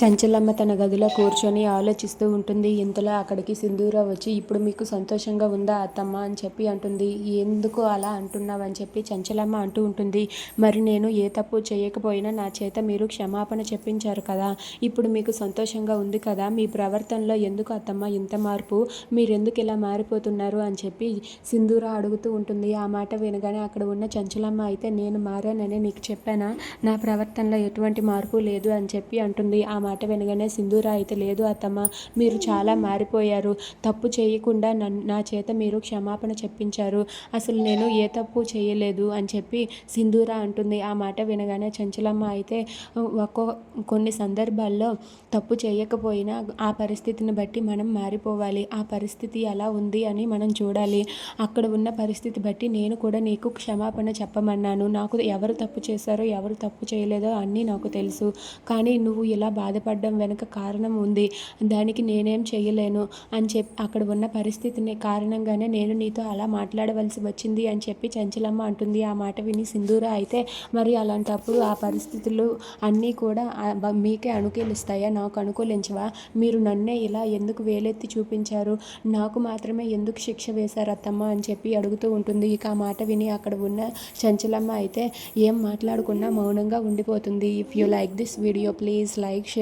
చంచలమ్మ తన గదిలో కూర్చొని ఆలోచిస్తూ ఉంటుంది. ఇంతలో అక్కడికి సింధూర వచ్చి ఇప్పుడు మీకు సంతోషంగా ఉందా అత్తమ్మ? అని చెప్పి అంటుంది. ఎందుకు అలా అంటున్నావు? అని చెప్పి చంచలమ్మ అంటూ ఉంటుంది. మరి నేను ఏ తప్పు చేయకపోయినా నా చేత మీరు క్షమాపణ చెప్పించారు కదా. ఇప్పుడు మీకు సంతోషంగా ఉంది కదా. మీ ప్రవర్తనలో ఎందుకు అత్తమ్మ ఇంత మార్పు? మీరెందుకు ఇలా మారిపోతున్నారు? అని చెప్పి సింధూర అడుగుతూ ఉంటుంది. ఆ మాట వినగానే అక్కడ ఉన్న చంచలమ్మ అయితే నేను మారానని నీకు చెప్పానా? నా ప్రవర్తనలో ఎటువంటి మార్పు లేదు అని చెప్పి అంటుంది. ఆ మాట వినగానే సింధూర అయితే లేదు అత్తమ్మ మీరు చాలా మారిపోయారు. తప్పు చేయకుండా నన్ను నా చేత మీరు క్షమాపణ చెప్పించారు. అసలు నేను ఏ తప్పు చేయలేదు అని చెప్పి సింధూర అంటుంది. ఆ మాట వినగానే చంచలమ్మ అయితే ఒక్కో కొన్ని సందర్భాల్లో తప్పు చేయకపోయినా ఆ పరిస్థితిని బట్టి మనం మారిపోవాలి. ఆ పరిస్థితి ఎలా ఉంది అని మనం చూడాలి. అక్కడ ఉన్న పరిస్థితి బట్టి నేను కూడా నీకు క్షమాపణ చెప్పమన్నాను. నాకు ఎవరు తప్పు చేశారో ఎవరు తప్పు చేయలేదో అన్నీ నాకు తెలుసు. కానీ నువ్వు ఇలా బాధపడడం వెనుక కారణం ఉంది. దానికి నేనేం చేయలేను అని చెప్పి అక్కడ ఉన్న పరిస్థితిని కారణంగానే నేను నీతో అలా మాట్లాడవలసి వచ్చింది అని చెప్పి చంచలమ్మ అంటుంది. ఆ మాట విని సింధూర అయితే మరి అలాంటప్పుడు ఆ పరిస్థితులు అన్నీ కూడా మీకే అనుకూలిస్తాయా? నాకు అనుకూలించవా? మీరు నన్నే ఇలా ఎందుకు వేలెత్తి చూపించారు? నాకు మాత్రమే ఎందుకు శిక్ష వేశారు అత్తమ్మ అని చెప్పి అడుగుతూ ఉంటుంది. ఇక ఆ మాట విని అక్కడ ఉన్న చంచలమ్మ అయితే ఏం మాట్లాడకుండా మౌనంగా ఉండిపోతుంది. If you like this video please like share